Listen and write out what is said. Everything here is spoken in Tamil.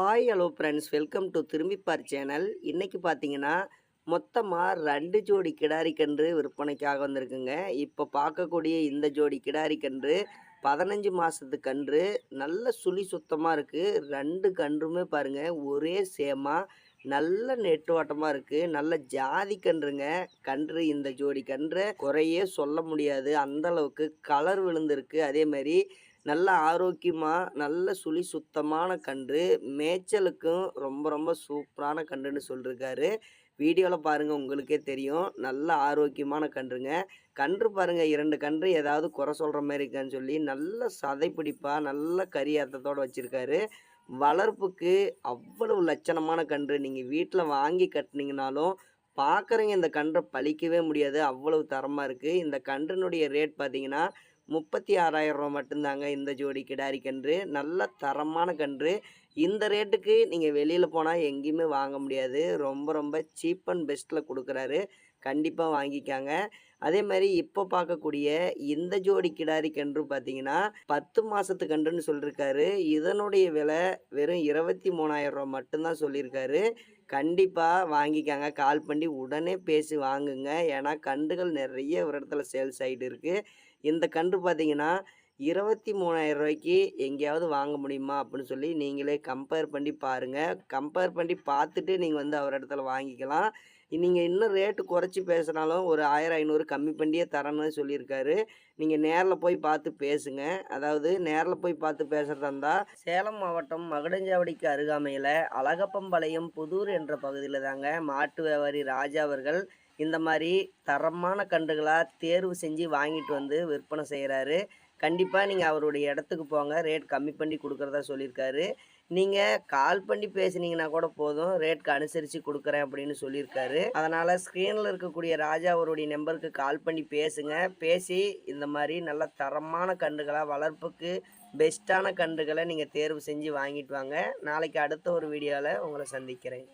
Hi hello friends welcome to Thirumbipaar channel இன்றைக்கி பார்த்தீங்கன்னா மொத்தமாக ரெண்டு ஜோடி கிடாரி கன்று விற்பனைக்காக வந்திருக்குங்க இப்போ பார்க்கக்கூடிய இந்த ஜோடி கிடாரி கன்று பதினஞ்சு மாதத்து கன்று நல்ல சுழி சுத்தமாக இருக்குது ரெண்டு கன்றுமே பாருங்கள் ஒரே சேமாக நல்ல நெட்டுவாட்டமாக இருக்குது நல்ல ஜாதி கன்றுங்க கன்று இந்த ஜோடி கன்று குறையே சொல்ல முடியாது அந்த அளவுக்கு கலர் விழுந்திருக்கு அதே மாதிரி நல்ல ஆரோக்கியமாக நல்ல சுழி சுத்தமான கன்று மேய்ச்சலுக்கும் ரொம்ப ரொம்ப சூப்பரான கன்றுன்னு சொல்லியிருக்காரு வீடியோவில் பாருங்கள் உங்களுக்கே தெரியும். நல்ல ஆரோக்கியமான கன்றுங்க. கன்று பாருங்கள் இரண்டு கன்று ஏதாவது குறை சொல்கிற மாதிரி இருக்கான்னு சொல்லி நல்ல சதைப்பிடிப்பாக நல்ல கரியாத்தத்தோடு வச்சுருக்காரு. வளர்ப்புக்கு அவ்வளவு லட்சணமான கன்று. நீங்கள் வீட்டில் வாங்கி கட்டினீங்கனாலும் பார்க்குறவங்க இந்த கன்றை பழிக்கவே முடியாது. அவ்வளவு தரமாக இருக்குது இந்த கன்றினுடைய ரேட் பார்த்தீங்கன்னா முப்பத்தி ஆறாயிரம் ரூபா மட்டும்தாங்க இந்த ஜோடி கிடாரி கன்று. நல்ல தரமான கன்று. இந்த ரேட்டுக்கு நீங்கள் வெளியில் போனால் எங்கேயுமே வாங்க முடியாது. ரொம்ப ரொம்ப சீப் அண்ட் பெஸ்ட்டில் கொடுக்குறாரு. கண்டிப்பாக வாங்கிக்காங்க. அதே மாதிரி இப்போ பார்க்கக்கூடிய இந்த ஜோடி கிடாரி கன்று பார்த்தீங்கன்னா பத்து மாதத்து கன்றுன்னு சொல்லியிருக்காரு இதனுடைய விலை வெறும் இருபத்தி மூணாயிரம் ரூபா மட்டும்தான் சொல்லியிருக்காரு கண்டிப்பாக வாங்கிக்காங்க. கால் பண்ணி உடனே பேசி வாங்குங்க. ஏன்னா கன்றுகள் நிறைய ஒரு இடத்துல சேல்ஸ் ஆகிட்டு இருக்குது இந்த கன்று பார்த்தீங்கன்னா இருபத்தி மூணாயிரம் ரூபாய்க்கு எங்கேயாவது வாங்க முடியுமா அப்படின்னு சொல்லி நீங்களே கம்பேர் பண்ணி பாருங்கள் கம்பேர் பண்ணி பார்த்துட்டு நீங்கள் வந்து அவர் இடத்துல வாங்கிக்கலாம். நீங்கள் இன்னும் ரேட்டு குறைச்சி பேசுனாலும் ஒரு ஆயிரம் ஐநூறு கம்மி பண்ணியே தரணும்னு சொல்லியிருக்காரு. நீங்கள் நேரில் போய் பார்த்து பேசுங்க. அதாவது நேரில் போய் பார்த்து பேசுகிறதா இருந்தால் சேலம் மாவட்டம் மகுடஞ்சாவடிக்கு அருகாமையில் அழகப்பம்பாளையம் புதூர் என்ற பகுதியில் தாங்க மாட்டு வியாபாரி ராஜா அவர்கள் இந்த மாதிரி தரமான கன்றுகளாக தேர்வு செஞ்சு வாங்கிட்டு வந்து விற்பனை செய்கிறாரு கண்டிப்பாக நீங்கள் அவருடைய இடத்துக்கு போங்க. ரேட் கம்மி பண்ணி கொடுக்குறதா சொல்லியிருக்காரு. நீங்கள் கால் பண்ணி பேசுனீங்கன்னா கூட போதும். ரேட்க்கு அனுசரித்து கொடுக்குறேன் அப்படின்னு சொல்லியிருக்காரு. அதனால் ஸ்க்ரீனில் இருக்கக்கூடிய ராஜா அவருடைய நம்பருக்கு கால் பண்ணி பேசுங்க. பேசி இந்த மாதிரி நல்ல தரமான கன்றுகளாக வளர்ப்புக்கு பெஸ்ட்டான கன்றுகளை நீங்கள் தேர்வு செஞ்சு வாங்கிட்டு வாங்க. நாளைக்கு அடுத்த ஒரு வீடியோவில் உங்களை சந்திக்கிறேன்.